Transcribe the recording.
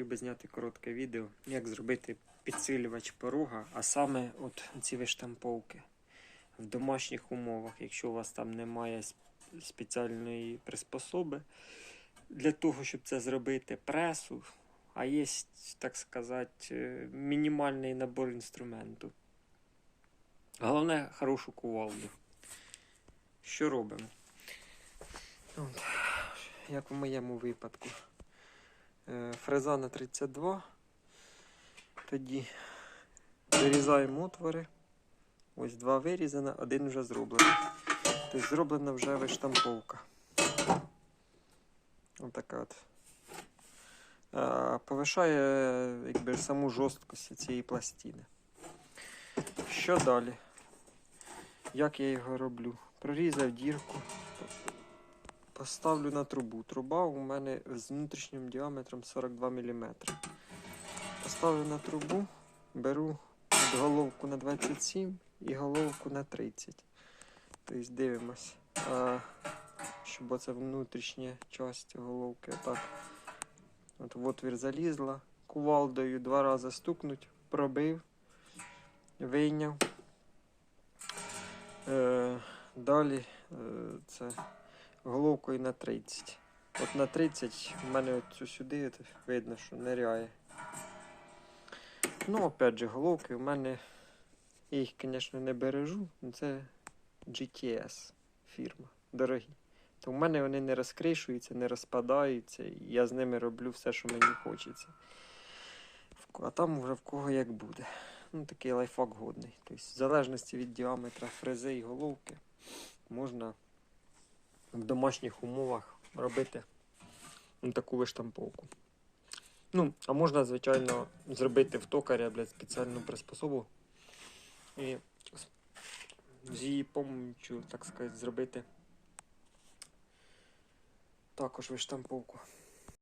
хотів би зняти коротке відео, як зробити підсилювач порога, а саме от ці виштамповки в домашніх умовах, якщо у вас там немає спеціальної приспособи для того, щоб це зробити, пресу, а є, так сказати, е, мінімальний набор інструменту. Головне хорошу кувалду. Що робимо? От, як в моєму випадку. Фреза на 32. Тоді вирізаємо отвори. Ось два вирізано, один вже зроблений. Тобто зроблена вже виштамповка. Ось така от. Повишає якби, саму жорсткість цієї пластини. Що далі? Як я його роблю? Прорізав дірку, поставлю на трубу. Труба у мене з внутрішнім діаметром 42 мм. Поставлю на трубу, беру головку на 27 і головку на 30. Тобто дивимось, щоб оце внутрішня частина головки. Так. От в отвір залізла, кувалдою два рази стукнуть, пробив, вийняв. Е, далі е, це головкою на 30. От на 30 в мене от сюди видно, що ниряє. Ну, опять же, головки в мене. Я їх, звісно, не бережу, але це GTS фірма. Дорогі. То в мене вони не розкришуються, не розпадаються, і я з ними роблю все, що мені хочеться. А там вже в кого як буде. Ну, такий лайфхак годний. Тобто, в залежності від діаметра фрези і головки, можна в домашніх умовах робити ну, таку виштамповку. Ну, а можна, звичайно, зробити в токаря, блядь, спеціальну приспособу. І з- її помічю, так сказати, зробити також виштамповку.